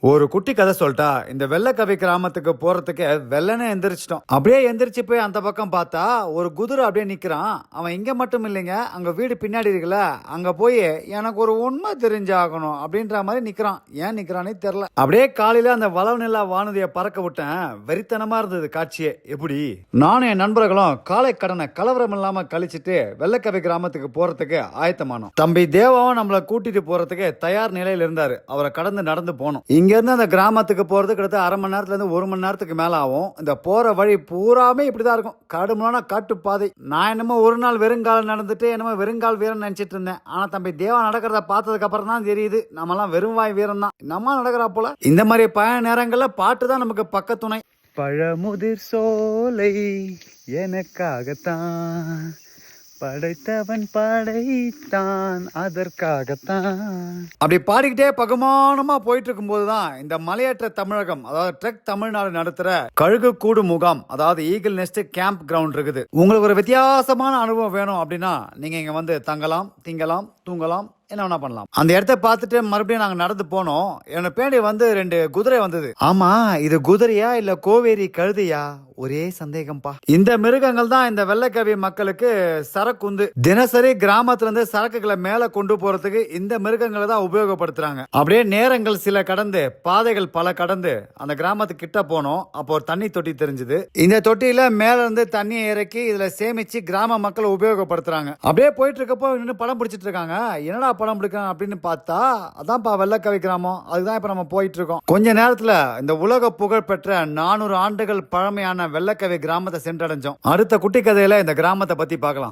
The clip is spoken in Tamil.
ஒரு குட்டி கதை சொல்லிட்டா இந்த வெள்ளக்கவி கிராமத்துக்கு போறதுக்கு வெள்ளனே எந்திரிச்சிட்டோம் அப்படியே எந்திரிச்சு போய் அந்த பக்கம் பார்த்தா ஒரு குதிரை அப்படியே நிக்கிறான். அவன் இங்க மட்டும் இல்லைங்க அங்க வீடு பின்னாடி இருக்குல்ல அங்க போய் எனக்கு ஒரு உண்மை தெரிஞ்சாகணும் அப்படின்ற மாதிரி நிக்கிறான். ஏன் நிக்கிறானே தெரியல. அப்படியே காலையில அந்த வளவு நிலா வானதியை பறக்க விட்டேன். வெறித்தனமா இருந்தது காட்சியே. எப்படி? நானும் என் நண்பர்களும் காலை கடனை கலவரம் இல்லாம கழிச்சிட்டு வெள்ளக்கவி கிராமத்துக்கு போறதுக்கு ஆயத்தமானோம். தம்பி தேவாவும் நம்மளை கூட்டிட்டு போறதுக்கு தயார் நிலையில இருந்தாரு. அவரை கடந்து நடந்து போனோம். இங்கேருந்து அந்த கிராமத்துக்கு போகிறது கிட்டத்தட்ட அரை மணி நேரத்துலேருந்து ஒரு மணி நேரத்துக்கு மேலே ஆகும் இந்த போகிற வழி பூராமே இப்படிதான் இருக்கும். கடுமையான காட்டுப்பாதை. நான் என்னமோ ஒரு நாள் வெறுங்கால் நடந்துட்டு என்னமோ வெறுங்கால் வீரன் நினச்சிட்டு இருந்தேன். ஆனால் தம்பி தேவா நடக்கிறத பார்த்ததுக்கு அப்புறம் தான் தெரியுது நம்மலாம் வெறும் வாய் வீரன் தான். நம்ம நடக்கிறா போல. இந்த மாதிரி பயண நேரங்களில் பாட்டு தான் நமக்கு பக்கத்துணை. பழமுதிர் சோலை எனக்காகத்தான். படைத்தவன் படைத்தான் அதற்காகத்தான். அப்படி பாடிக்கிட்டே பகுமானமா போயிட்டு இருக்கும் தான் இந்த மலையற்ற தமிழகம் அதாவது ட்ரெக் தமிழ்நாடு நடத்துற கழுகு கூடு முகாம் அதாவது ஈகிள் நெஸ்ட் கேம்ப் கிரவுண்ட் இருக்குது. உங்களுக்கு ஒரு வித்தியாசமான அனுபவம் வேணும் அப்படின்னா நீங்க இங்க வந்து தங்கலாம் திங்கலாம் தூங்கலாம் என்ன வேணா பண்ணலாம். அந்த இடத்த பார்த்துட்டு மறுபடியும் நாங்க நடந்து போனோம். என்னோட பேண்டி வந்து ரெண்டு குதிரை வந்தது. ஆமா இது குதிரையா இல்ல கோவேரி கழுதையா? ஒரே சந்தேகம்பா இந்த மிருகங்கள் தான் இந்த வெள்ளைக்கவி மக்களுக்கு சரக்குந்து தினசரி கிராமத்துல இருந்து சரக்குகளை மேல கொண்டு போறதுக்கு இந்த மிருகங்களை தான் உபயோகப்படுத்துறாங்க. அப்படியே நேரங்கள் சில கடந்து பாதைகள் பல கடந்து அந்த கிராமத்துக்கு கிட்ட போனோம். அப்போ ஒரு தண்ணி தொட்டி தெரிஞ்சது. இந்த தொட்டியில மேல இருந்து தண்ணியை இறக்கி இதுல சேமிச்சு கிராம மக்களை உபயோகப்படுத்துறாங்க. அப்படியே போயிட்டு இருக்கப்போ நின்று படம் பிடிச்சிட்டு இருக்காங்க. என்னடா படம் பிடிக்காங்க அப்படின்னு பார்த்தா அதான்ப்பா வெள்ளக்கவி கிராமம் அதுதான் இப்போ நம்ம போயிட்டு இருக்கோம் கொஞ்ச நேரத்தில் இந்த உலக புகழ் பெற்ற நானூறு ஆண்டுகள் பழமையான வெள்ளக்கவி கிராமத்தை சென்றடைஞ்சோம். அடுத்த குட்டி கதையில இந்த கிராமத்தை பத்தி பார்க்கலாம்.